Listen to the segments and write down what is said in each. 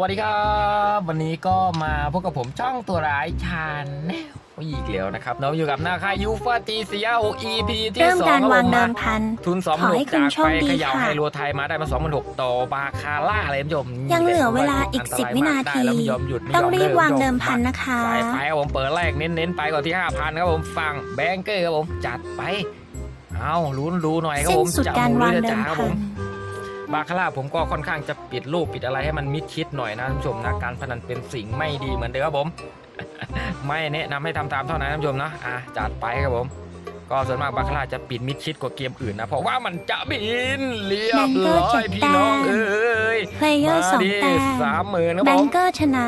วัสดีครับ วันนี้ก็มาพบกับผมช่องตัวร้ายชาญแนลอีกแล้วนะครับเราอยู่กับหน้าค่ายยูฟาตีเซียโอ EP ที่เริ่มสองการครับวางผมเดิมามพันทุนสองขอให้หกคุณจากโชไปคดีเขย่าค่ะไฮโลไทยมาได้มาสองพันหกต่อบาคาร่าเลยท่านผู้ชมยังเหลือเวลาอีกนตรสิบวินาทีมกได้แล้วไม่ยอมหยุดไม่ยต้องอมรีเลิบกวางท่เดินมผู้ชพันนะคะสายไฟครับผมเปิดแรกเน้นๆไปก่อนที่ห้าพันครับผมฟังแบงเกอร์ครับผมจัดไปเอาลุ้นดูหน่อยครับสิ้ผนมสุดจะการหมูวางหรือเดิจะมจ๋าครับผพัมน บาคาร่าผมก็ค่อนข้างจะปิดรูปปิดอะไรให้มันมิดชิดหน่อยนะท่านผู้ชมนะการพนันเป็นสิ่งไม่ดีเหมือนเดิมครับผม ไม่แนะนำให้ทำตามเท่านั้นท่านผู้ชมนะอะจัดไปครับผม ก็ส่วนมากบาคาร่าจะปิดมิดชิดกว่าเกมอื่นนะเพราะว่ามันจะบินเรียบร้อยพี่น้องเอ้ยเพลเยอร์สองดิแต้มสามหมื่นครับแบผงมเกอร์ชนะ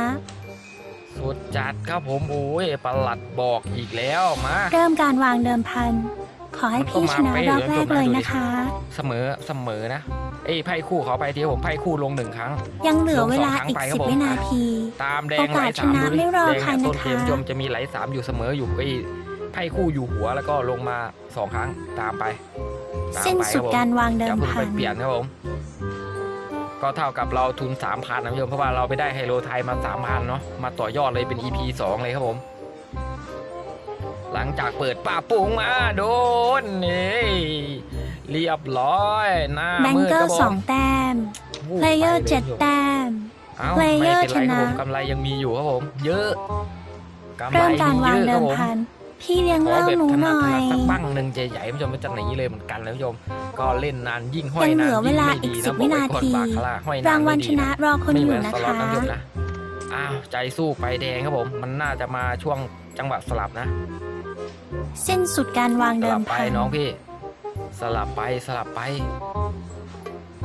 สุดจัดครับผมโอ้ยประหลัดบอกอีกแล้วมาเริ่มการวางเดิมพันขอให้พี่ชนะรอบแรกเลยนะคะ เสมอเสมอนะ เอ้ยไพ่คู่เขาไปทีผมไพ่คู่ลงหนึ่งครั้ง ยังเหลือเวลาลงสองครั้งอีกไปครับสิบผมวินาที ตามแดงโอกาสไหลสามชนะดูดิไม่รอแดงใครเนี่ยต้นนะคะเกมชมจะมีไหลสามอยู่เสมออยู่ไอ้ไพ่คู่อยู่หัวแล้วก็ลงมาสองครั้งตามไปตามสิ้นไปสุดคบผมการวางเดิอย่ามเพิ่งพัไปนเปลี่ยนครับผมก็เท่ากับเราทุนสามพันนะพี่ชมเพราะว่าเราไปได้ไฮโลไทยมาสามพันเนาะมาต่อยอดเลยเป็น EP สองเลยครับผม หลังจากเปิดป้าปุงมาโดนนี่ เรียบร้อยหน้าแบงมืดเกอครับร์ผสอมงแต้มวูบเพลเยอร์ไปลเจ็ดพี่ชมแต้ม เอ้า Player ไม่เป็นไรชคนะรับผมกำไรยังมีอยู่ครับผม เยอะกำไรเริ่มการวางเยเดิอะมครับผม พัน พี่เลี้ยงขอเล่าแบบหนูถหนัดน่อถนัยดสักบ้างหนึ่งใหญ่ๆผู้ชมมันจะหนีเลยเหมือนกันนะผู้ชมก็เล่นนานยิ่งห้อยยังเหนาลืนอเวยิ่งลาไม่อีดีกสินะบบอกวิไว้นาก่อนทีบาคาร่าห้อยนานรางวัลไม่ชดีนะนะรอคนไม่อเหมืยู่อนนะสล็อตคะ นะผู้ชมนะอ้าวใจสู้ไปแดงครับผม มันน่าจะมาช่วงจังหวะสลับนะ สิ้นสุดการวางสเดิลัมบไปพัน น้องพี่ สลับไปสลับไป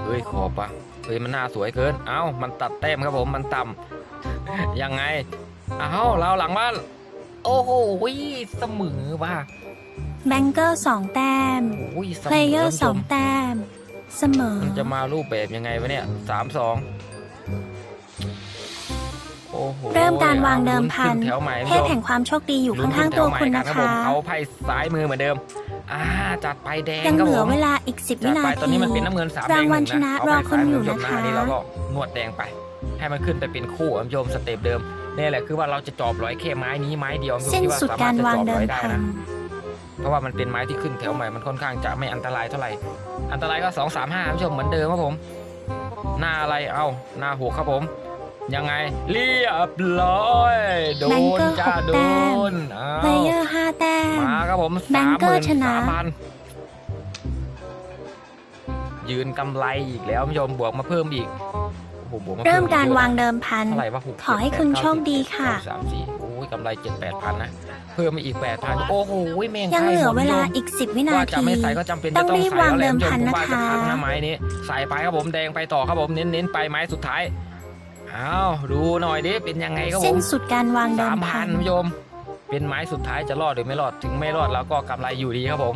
เฮ้ยขอบอะเฮ้ยมันน่าสวยเกิน เอ้ามันตัดแต้มครับผมมันต่ำยังไง เอ้าเราหลังบ้าน โอ้โหเสมอว่ะแบงเกอร์สองแต้มโอ้ยเสมเพลอเยอร์ท่านสผู้ชองมแต้ม เสมอ มันจะมารูปแบบยังไงวะเนี่ยสามสองโอ้โหเริ่มการวางเดิมพันลุ้ขึ้แถวใหม่เทพแห่งความโชคดีอยู่ข้างๆตัวคุณนะรับคะผมเขาไพ่ซ้ายมือเหมือนเดิม อ่าจัดไปแดงยังครับเหลืผอมเวลาอีกสิบวิจัดนาไปตอนที นี้มันเป็นน้ำเงินสามแดรางงหวัลนึ่งชนะนะรอคนอยู่เานะไปคะซ้ายมือผู้ชมหน้านี้เราก็นวดแดงไป ให้มันขึ้นไปเป็นคู่คุณผู้ชมสเต็ปเดิมนี่แหละคือว่าเราจะจอบร้อยแค่ไม้นี้ไม้เดียวคุณผู้ชมสิ้นที่ว่าสุดสามารการถจะวาจงอบเดิร้มอยได้พัน นะ เพราะว่ามันเป็นไม้ที่ขึ้นแถวใหม่ มันค่อนข้างจะไม่อันตรายเท่าไหร่ อันตรายก็สองสามห้าผู้ชมเหมือนเดิมครับผม หน้าอะไร เอ้าหน้าหัวครับผม ยังไง เรียบร้อย โดแบงนเกอร์จ้าหกโดแต้ม นอ้าวเพลเยอร์ห้าแต้ม มาครับผมแบสางมเกหอร์มื่นชนะ สามพันยืนกำไรอีกแล้วผู้ชมบวกมาเพิ่มอีกโอ้โหบวกมาเริ่เพิ่มมการอีกวางเดิมพัน เท่าไหร่วะหกขอให้คุณโชคดีค่ะ สามสี่โอ้ยกำไรเจ็ดแปดพันนะ เพิ่มมาอีกแปดพันโอ้โหแม่งยังเหลือเวลาใกอีกสิบวินาว่าจะทีไม่ใส่ก็จำเป็นต้จะองต้องรีบใส่แล้วแหละวางเดิมผู้ชพันผมว่าจะนะคะพักหน้าไม้นี้ใส่ไปครับผมแดงไปต่อครับผมเน้นๆไปไม้สุดท้าย อ้าวดูหน่อยดิเป็นยังไงครับผสิ้นมสุดการวางเดิสามมพัพันนผู้ชม เป็นไม้สุดท้ายจะรอดหรือไม่รอด ถึงไม่รอดเราก็กำไรอยู่ดีครับผม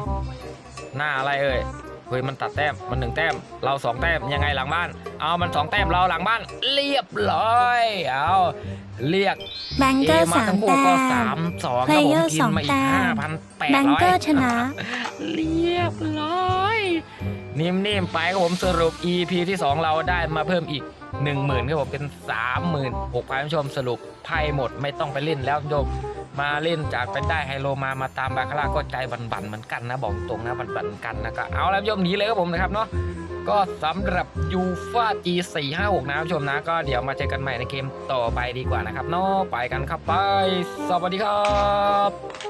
หน้าอะไรเอ่ยเฮ้ยมันตัดแต้มมันหนึ่งแต้ม เราสองแต้มยังไงหลังบ้าน เอามันสองแต้มเราหลังบ้าน เรียบร้อยเอาเรียก แบงเอเกอร์มาสามทั้งคู่แต้ก็มสามสองครับผม Player กินมาอีสอกงแต้ห้าม พันแปดแบงร้อยเกอร์ชนะ เรียบร้อย นิ่มๆไปครับผมสรุป EP ที่ 2 เราได้มาเพิ่มอีก 1 0,000ครับผมเป็น36,000ผู้ชมสรุปไพ่หมดไม่ต้องไปเล่นแล้วผู้ชมมาเล่นจากไปได้ไฮโลมามาตามบาคาร่าก็ใจบันๆเหมือนกันนะบอกตรงนะบันๆเหมือนกันนะก็เอาแล้วผู้ชมหนีเลยครับผมนะครับเนาะก็สำหรับยูฟา G 4 5 6 นะผู้ชมนะ ก็เดี๋ยวมาเจอกันใหม่ในเกมต่อไปดีกว่านะครับเนาะไปกันครับไป สวัสดีครับ